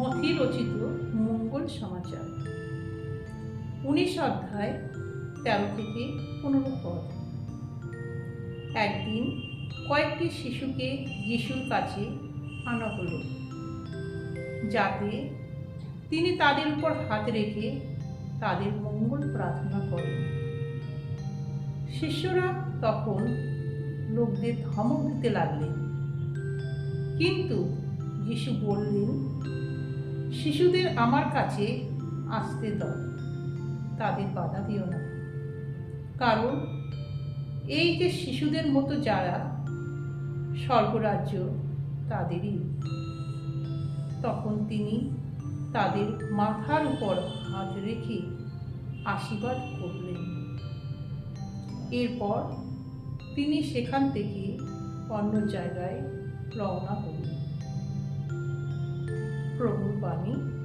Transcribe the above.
মথি রচিত মঙ্গল সমাচার। উনিশ অধ্যায়, তেরো থেকে পনেরো পদ। একদিন কয়েকটি শিশুকে যিশুর কাছে আনা হল, যাতে তিনি তাদের উপর হাত রেখে তাদের মঙ্গল প্রার্থনা করেন। শিষ্যরা তখন লোকদের ধমক দিতে লাগলেন। কিন্তু যিশু বললেন শিশুদের আমার কাছে আসতে দাও। তাদের বাধা দিও না। কারণ এই যে শিশুদের মতো যারা, স্বর্গরাজ্য তাদেরই। তখন তিনি তাদের মাথার উপর হাত রেখে আশীর্বাদ করলেন। এরপর তিনি সেখান থেকে অন্য জায়গায় রওনা হলেন। প্রভুর Money.